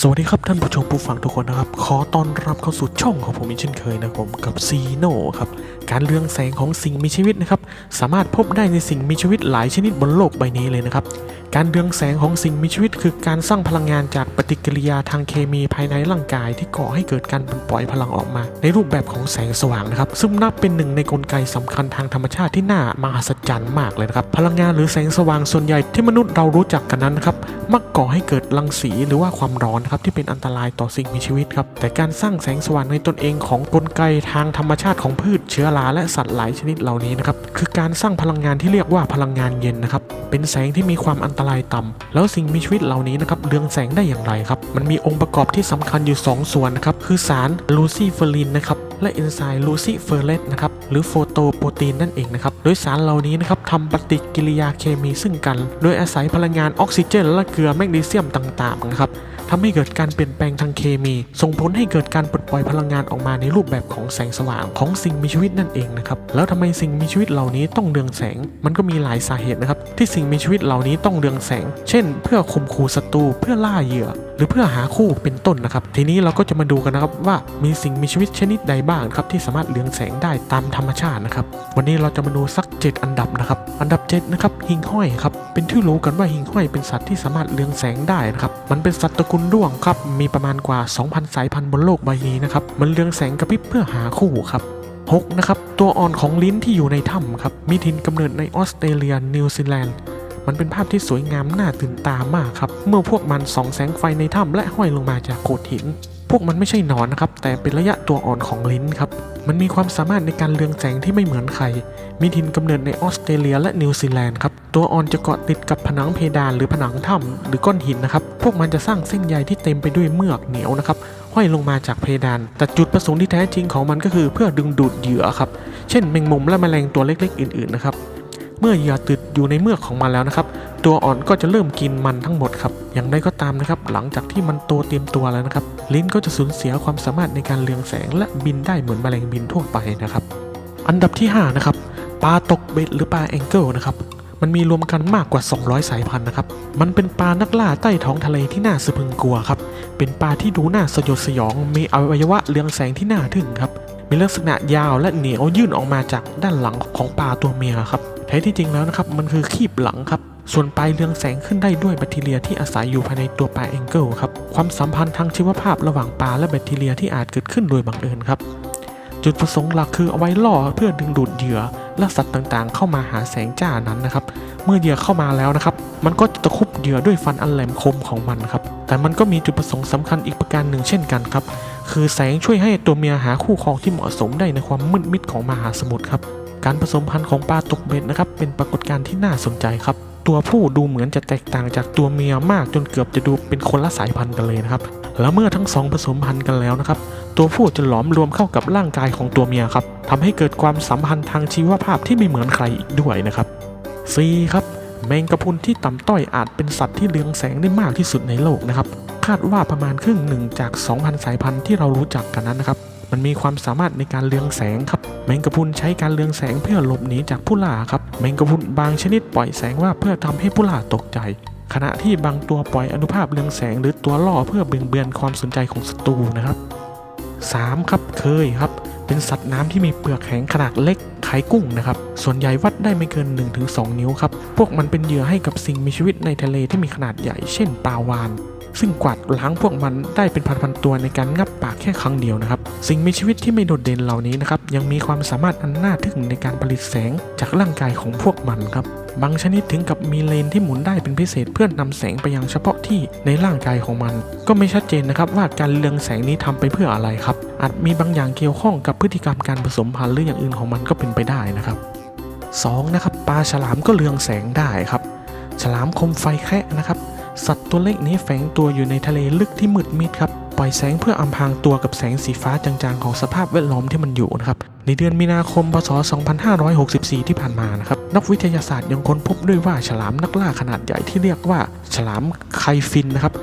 สวัสดีครับท่านผู้ชมผู้ฟังทุกคนนะครับ ขอต้อนรับเข้าสู่ช่องของผมอีกเช่นเคยนะครับผมกับซีโนครับ การเรืองแสงของสิ่งมีชีวิตนะครับ สามารถพบได้ในสิ่งมีชีวิตหลายชนิดบนโลกใบนี้เลยนะครับ การเรืองแสงของสิ่งมีชีวิต คือการสร้างพลังงานจากปฏิกิริยาทางเคมีภายในร่างกายที่ก่อให้เกิดการปล่อยพลังออกมา ในรูปแบบของแสงสว่างนะครับ ซึ่งนับเป็นหนึ่งในกลไกสำคัญทางธรรมชาติที่น่ามหัศจรรย์มากเลยนะครับ พลังงานหรือแสงสว่างส่วนใหญ่ที่มนุษย์เรารู้จักกันนั้นนะครับมักก่อให้เกิดรังสีหรือว่าความร้อนครับที่เป็นอันตรายต่อสิ่งมีชีวิตครับแต่การสร้างแสงสว่างในตนเองของกลไกทางธรรมชาติของพืชเชื้อราและสัตว์หลายชนิดเหล่านี้นะครับคือการสร้างพลังงานที่เรียกว่าพลังงานเย็นนะครับเป็นแสงที่มีความอันตรายต่ำแล้วสิ่งมีชีวิตเหล่านี้นะครับเรืองแสงได้อย่างไรครับมันมีองค์ประกอบที่สำคัญอยู่ 2 ส่วนนะครับคือสารลูซิเฟอรินนะครับและเอนไซม์ลูซิเฟอเรตนะครับหรือโฟโตโปรตีนนั่นเองนะครับโดยสารเหล่านี้นะครับทำปฏิกิริยาเคมีซึ่งกัน โดยอาศัยพลังงานออกซิเจน และเกลือแมกนีเซียมต่างๆนะครับ ทำให้เกิดการเปลี่ยนแปลงทางเคมี ส่งผลให้เกิดการปลดปล่อยพลังงานออกมาในรูปแบบของแสงสว่างของสิ่งมีชีวิตนั่นเองนะครับ แล้วทำไมสิ่งมีชีวิตเหล่านี้ต้องเรืองแสง มันก็มีหลายสาเหตุนะครับ ที่สิ่งมีชีวิตเหล่านี้ต้องเรืองแสง เช่น เพื่อข่มขู่ศัตรู เพื่อล่าเหยื่อ หรือเพื่อหาคู่เป็นต้นนะครับ ทีนี้เราก็จะมาดูกันนะครับว่ามีสิ่งมีชีวิตชนิดใดบ้างครับที่สามารถเรืองแสงได้ตามธรรมชาตินะครับ วันนี้เราจะมาดูสัก 7 อันดับนะครับ อันดับ7นะครับหิ่งห้อยครับ เป็นที่รู้กันว่าหิ่งห้อยเป็นสัตว์ที่สามารถเรืองแสงได้นะครับ มันเป็นสัตว์ตระกูลด้วงครับ มีประมาณกว่า 2,000 สายพันธุ์บนโลกใบนี้นะครับ มันเรืองแสงกระพริบเพื่อหาคู่ครับ6นะครับตัวอ่อนของลิ้นที่อยู่ในถ้ำครับมีถิ่นกำเนิดในออสเตรเลียนิวซีแลนด์ มันเป็นภาพที่สวยงามน่าตื่นตามากครับ เมื่อพวกมันส่องแสงไฟในถ้ำและห้อยลงมาจากโขดหิน พวกมันไม่ใช่หนอนนะครับ แต่เป็นระยะตัวอ่อนของลิ้นครับ มันมีความสามารถในการเรืองแสงที่ไม่เหมือนใคร มีถิ่นกำเนิดในออสเตรเลียและนิวซีแลนด์ครับ ตัวอ่อนจะเกาะติดกับผนังเพดานหรือผนังถ้ำหรือก้อนหินนะครับ พวกมันจะสร้างเส้นใยที่เต็มไปด้วยเมือกเหนียวนะครับห้อยลงมาจากเพดาน แต่จุดประสงค์ที่แท้จริงของมันก็คือเพื่อดึงดูดเหยื่อครับ เช่นแมงมุมและแมลงตัวเล็กๆ อื่นๆนะครับ เมื่อเหยื่อติดอยู่ในเมือกของมันแล้วนะครับ ตัวอ่อนก็จะเริ่มกินมันทั้งหมดครับ อย่างไรก็ตามนะครับ หลังจากที่มันโตเตรียมตัวแล้วนะครับ ลิ้นก็จะสูญเสียความสามารถในการเรืองแสงและบินได้เหมือนแมลงบินทั่วไปนะครับ อันดับที่ 5 นะครับ ปลาตกเบ็ดหรือปลาแองเกิลนะครับ มันมีรวมกันมากกว่า 200 สายพันธุ์นะครับ มันเป็นปลานักล่าใต้ท้องทะเลที่น่าสะพึงกลัวครับ เป็นปลาที่ดูน่าสยดสยอง มีอวัยวะเรืองแสงที่น่าทึ่งครับ มีลักษณะยาวและเหนียวยื่นออกมาจากด้านหลังของปลาตัวเมียครับแท้ที่จริงแล้วนะครับมันคือคีบหลังครับส่วนปลายเรืองแสงขึ้นได้ด้วยแบคทีเรียที่อาศัยอยู่ภายในตัวปลาแองเกิลครับความสัมพันธ์ทางชีวภาพระหว่างปลาและแบคทีเรียที่อาจเกิดขึ้นโดยบังเอิญครับ จุดประสงค์หลักคือเอาไว้ล่อเพื่อดึงดูดเหยื่อและสัตว์ต่างๆ เข้ามาหาแสงจ้านั้นนะครับ เมื่อเหยื่อเข้ามาแล้วนะครับ มันก็จะตะคุบเหยื่อด้วยฟันอันแหลมคมของมันครับแต่มันก็มีจุดประสงค์สำคัญอีกประการหนึ่งเช่นกันครับ คือแสงช่วยให้ตัวเมียหาคู่ครองที่เหมาะสมได้ในความมืดมิดของมหาสมุทรครับ การผสมพันธุ์ของปลาตกเบ็ดนะครับ เป็นปรากฏการณ์ที่น่าสนใจครับ ตัวผู้ดูเหมือนจะแตกต่างจากตัวเมียมากจนเกือบจะดูเป็นคนละสายพันธุ์กันเลยนะครับ แล้วเมื่อทั้งสองผสมพันธุ์กันแล้วนะครับ ตัวผู้จะหลอมรวมเข้ากับร่างกายของตัวเมียครับทำให้เกิดความสัมพันธ์ทางชีวภาพที่ไม่เหมือนใครอีกด้วยนะครับ 4. ครับ แมงกะพรุนที่ต่ำต้อยอาจเป็นสัตว์ที่เรืองแสงได้มากที่สุดในโลกนะครับ คาดว่าประมาณครึ่งหนึ่งจาก 2,000 สายพันธุ์ที่เรารู้จักกันนั้นนะครับ มันมีความสามารถในการเรืองแสงครับ แมงกะพรุนใช้การเรืองแสงเพื่อหลบหนีจากผู้ล่าครับ แมงกะพรุนบางชนิดปล่อยแสงว่าเพื่อทำให้ผู้ล่าตกใจ ขณะที่บางตัวปล่อยอนุภาพเรืองแสงหรือตัวล่อเพื่อเบี่ยงเบนความสนใจของศัตรูนะครับ 3. ครับเคยครับ เป็นสัตว์น้ำที่มีเปลือกแข็งขนาดเล็กคล้ายกุ้งนะครับ ส่วนใหญ่วัดได้ไม่เกิน 1-2 นิ้วครับ พวกมันเป็นเหยื่อให้กับสิ่งมีชีวิตในทะเลที่มีขนาดใหญ่ เช่นปลาวาฬ ซึ่งกวาดล้างพวกมันได้เป็นพันๆตัวในการงับปากแค่ครั้งเดียวนะครับ สิ่งมีชีวิตที่ไม่โดดเด่นเหล่านี้นะครับยังมีความสามารถอันน่าทึ่งในการผลิตแสงจากร่างกายของพวกมันครับบางชนิดถึงกับมีเลนที่หมุนได้เป็นพิเศษเพื่อนำแสงไปยังเฉพาะที่ในร่างกายของมัน ก็ไม่ชัดเจนนะครับว่าการเรืองแสงนี้ทำไปเพื่ออะไรครับ อาจมีบางอย่างเกี่ยวข้องกับพฤติกรรมการผสมพันธุ์หรืออย่างอื่นของมันก็เป็นไปได้นะครับ 2. นะครับปลาฉลามก็เรืองแสงได้ครับ ฉลามคมไฟแคะนะครับ สัตว์ตัวเล็กนี้แฝงตัวอยู่ในทะเลลึกที่มืดมิดครับ ปล่อยแสงเพื่ออำพรางตัวกับแสงสีฟ้าจางๆ ของสภาพแวดล้อมที่มันอยู่นะครับ ในเดือนมีนาคม พศ 2564 ที่ผ่านมานะครับ นักวิทยาศาสตร์ยังค้นพบด้วยว่าฉลามนักล่าขนาดใหญ่ที่เรียกว่า ฉลามไคฟินนะครับ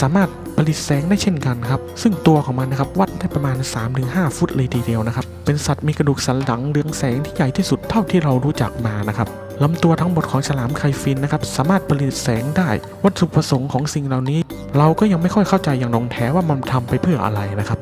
สามารถผลิตแสงได้เช่นกันครับ ซึ่งตัวของมันนะครับวัดได้ประมาณ 3-5 ฟุตเลยทีเดียวนะครับ เป็นสัตว์มีกระดูกสันหลังเรืองแสงที่ใหญ่ที่สุดเท่าที่เรารู้จักมานะครับ ลำตัวทั้งหมดของฉลามไคฟินนะครับสามารถผลิตแสงได้ วัตถุประสงค์ของสิ่งเหล่านี้ เราก็ยังไม่ค่อยเข้าใจอย่างนองแท้ว่ามันทำไปเพื่ออะไรนะครับ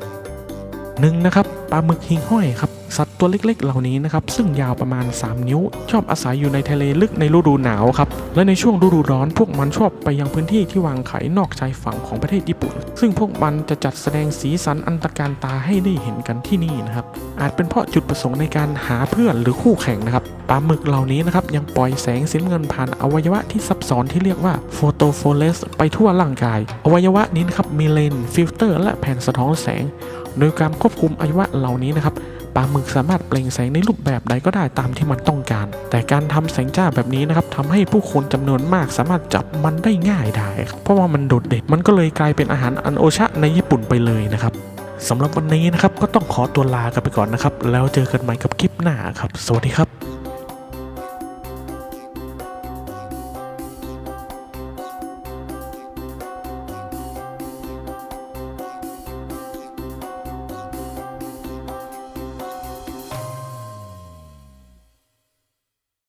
หนึ่งนะครับปลาหมึกหิงห้อยครับ สัตว์ตัวเล็กๆ เหล่านี้นะครับซึ่งยาวประมาณ 3 นิ้ว ชอบอาศัยอยู่ในทะเลลึกในฤดูหนาวครับและในช่วงฤดูร้อนพวกมันชอบไปยังพื้นที่ที่วางไข่นอกชายฝั่งของประเทศญี่ปุ่น ซึ่งพวกมันจะจัดแสดงสีสันอันตรการตาให้ได้เห็นกันที่นี่นะครับอาจเป็นเพราะจุดประสงค์ในการหาเพื่อนหรือคู่แข่งนะครับปลาหมึกเหล่านี้นะครับยังปล่อยแสงสีน้ำเงินผ่านอวัยวะที่ซับซ้อนที่เรียกว่าโฟโตโฟเลสไปทั่วร่างกาย อวัยวะนี้นะครับมีเลนส์ฟิลเตอร์ และแผ่นสะท้อนแสง โดยการควบคุมอวัยวะเหล่านี้นะครับปลาหมึกสามารถเปล่งแสงในรูปแบบใดก็ได้ตามที่มันต้องการ แต่การทำแสงจ้าแบบนี้นะครับทำให้ผู้คนจำนวนมากสามารถจับมันได้ง่ายได้ เพราะว่ามันโดดเด่นมันก็เลยกลายเป็นอาหารอันโอชะในญี่ปุ่นไปเลยนะครับสำหรับวันนี้นะครับก็ต้องขอตัวลากันไปก่อนนะครับ แล้วเจอกันใหม่กับคลิปหน้าครับ สวัสดีครับ